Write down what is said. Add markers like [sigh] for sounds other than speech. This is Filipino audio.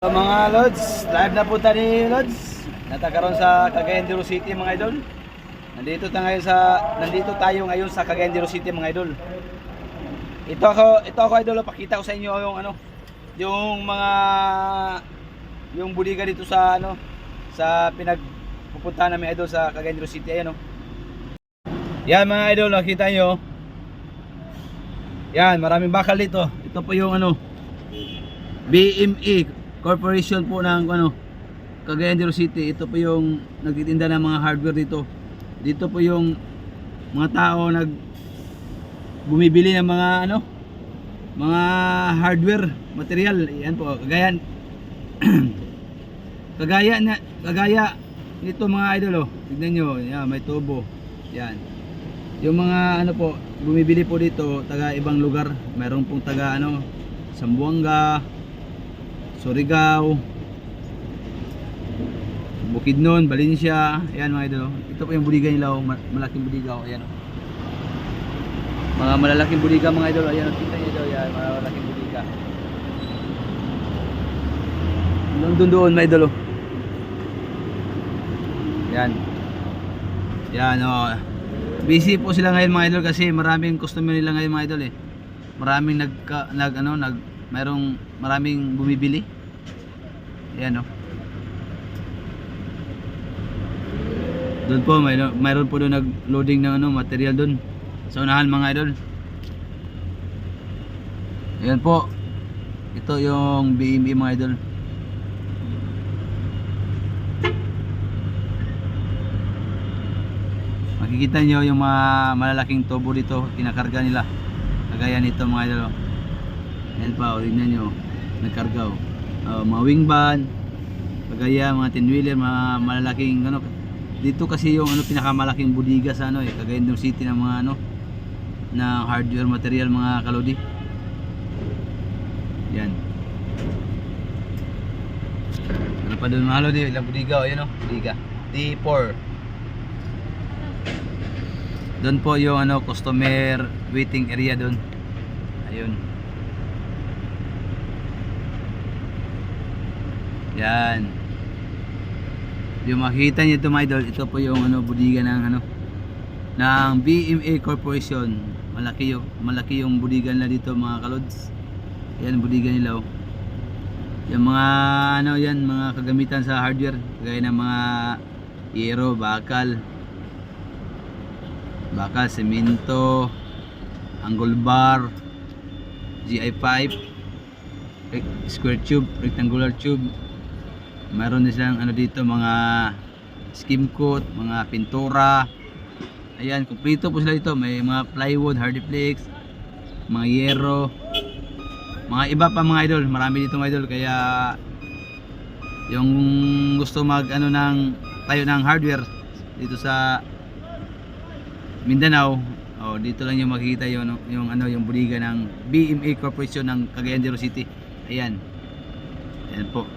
So, mga Lods, live na punta ni Lods. Natakaroon sa Cagayan de Oro City mga idol. Nandito tayo ngayon sa nandito tayo ngayon sa Cagayan de Oro City mga idol. Ito ako, ito ako idol, pakita ko sa inyo yung ano, yung mga yung buliga dito sa ano sa pinagpupuntahan namin idol sa Cagayan de Oro City ayan oh. Yan mga idol, nakita nyo. Yan, maraming bakal dito. Ito po yung ano, BME Corporation po ng ano, Cagayan de City. Ito po yung nagtitinda ng mga hardware dito. Dito po yung mga tao nag bumibili ng mga ano, mga hardware, material. Yan po, Cagayan. [clears throat] kagaya na kagaya nito mga idol oh. Tignan nyo, yan, may tubo. Yan. Yung mga ano po, bumibili po dito taga ibang lugar. Meron pong taga ano, Sambuanga, Surigao, Bukidnon, Valencia. Ayan mga idol. oh. Ito po yung buliga nila, oh. Ma- malaking buliga. Oh. Ayan. Mga malalaking buliga mga idol. Ayan, kita niyo daw yan, mga malalaking buliga. Doon doon mga idol. Oh. Yan. Yan oh. Busy po sila ngayon mga idol kasi maraming customer nila ngayon mga idol eh. Maraming nag nag ano nag mayroong maraming bumibili. Ayan oh. Doon po may mayroon po doon nag-loading ng ano material doon sa unahan mga idol. Ayan po. Ito yung BME mga idol. Makikita nyo yung mga malalaking tubo dito, kinakarga nila. Kagaya nito mga idol. oh. Ayan pa, o, tignan nyo. Nagkarga o. Oh, mga wing van, kagaya mga tinwheeler, mga malalaking ano. Dito kasi yung ano pinakamalaking budiga sa ano eh, Cagayan de Oro City ng mga ano na hardware material mga kalodi. Yan. Ano pa doon mga kalodi? Ilang budiga o, yan o, budiga. D4. Doon po yung ano customer waiting area doon. Ayun. Yan. Yung makita niyo ito mga idol, ito po yung ano budiga ng ano ng BMA Corporation. Malaki yung malaki yung budiga nila dito mga kalods. Yan budiga nila oh. Yung mga ano yan, mga kagamitan sa hardware, gaya ng mga yero, bakal, baka semento angle bar GI pipe square tube rectangular tube meron din silang ano dito mga skim coat mga pintura ayan kumpleto po sila dito may mga plywood hardiplex mga yero mga iba pa mga idol marami dito mga idol kaya yung gusto mag ano ng tayo ng hardware dito sa Mindanao, oh, dito lang yung makikita yung, yung ano yung buliga ng BMA Corporation ng Cagayan de Oro City. Ayan. Ayan po.